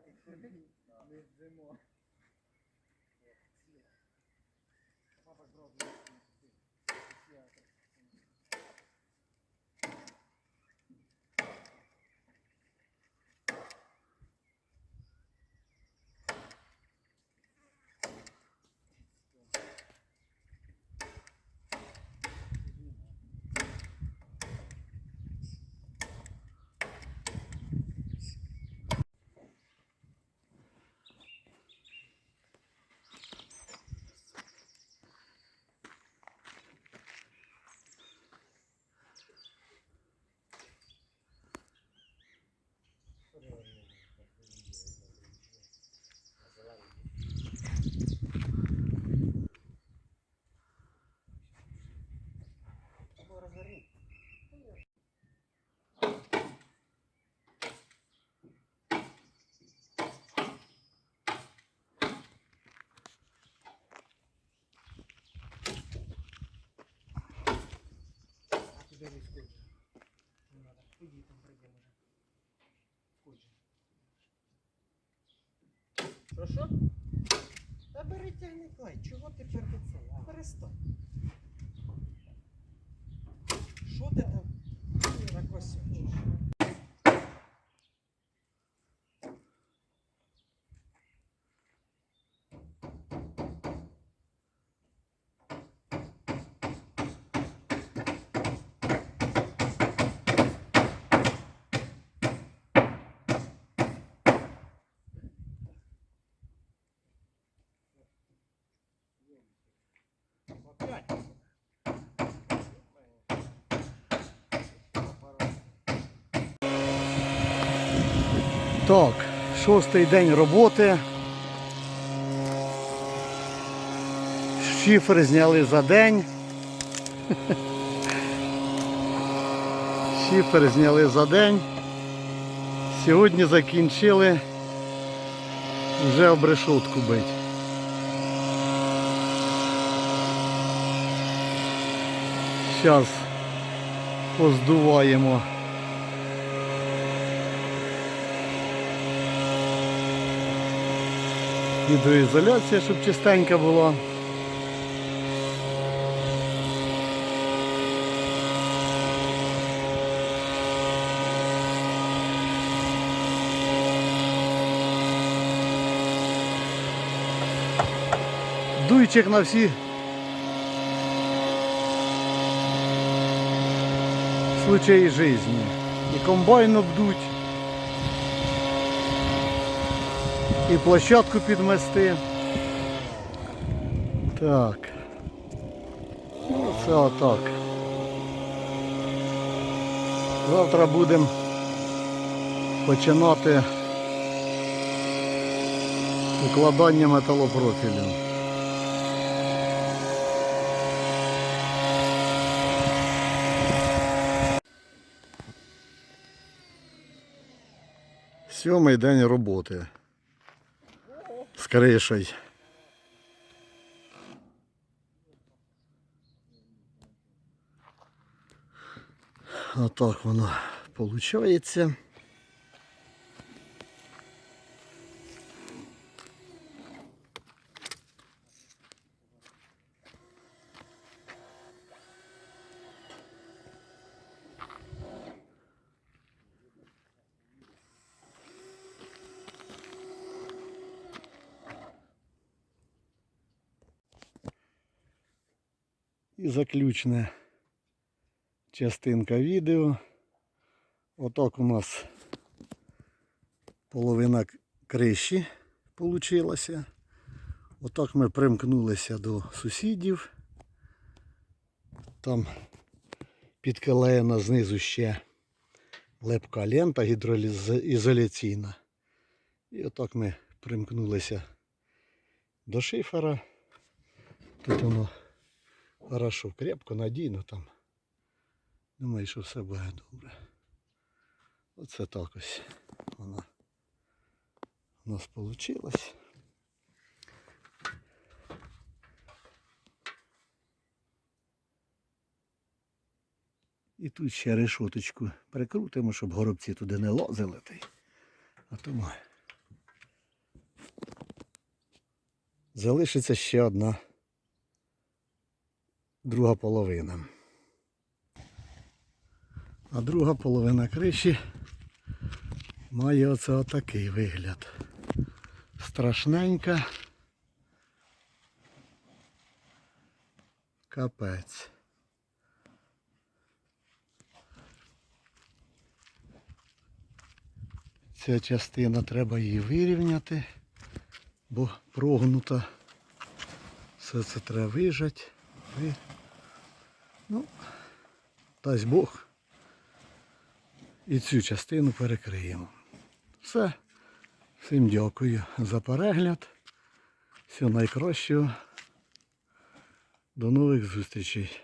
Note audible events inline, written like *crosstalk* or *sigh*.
плавати, не зимо. Папа зробив. бери скотч. Не надо. Иди там пройдем уже. Скотч. Прошу? Та бери тягни клей. Чого ти перед Так, шостий день роботи. Шифр зняли за день. *laughs* Шифр зняли за день. Сьогодні закінчили вже об решетку бить. Зараз поздуваємо. Гідроізоляція, щоб чистенька була. Дуйчик на всі случаї жизни. І комбайн обдуть, і площадку підмести. Так. Ну, це отак. Завтра будемо починати укладання металопрофілю. Сьомий день роботи. З кришею. Отак воно виходить. І заключна частинка відео. Отак у нас половина криші вийшла. Отак ми примкнулися до сусідів. Там підклеєна знизу ще лепка лента гідроізоляційна. І отак ми примкнулися до шифера. Тут воно хорошо, крепко, надійно там. Думаю, що все буде добре. Оце так ось вона у нас вийшло. І тут ще решоточку прикрутимо, щоб горобці туди не лазили. А тому залишиться ще одна друга половина. А друга половина криші має оце отакий вигляд. Страшненька. Капець. Ця частина треба її вирівняти, бо прогнута. Все це треба вижати. Дасть Бог. І цю частину перекриємо. Все. Всім дякую за перегляд. Всього найкращого. До нових зустрічей.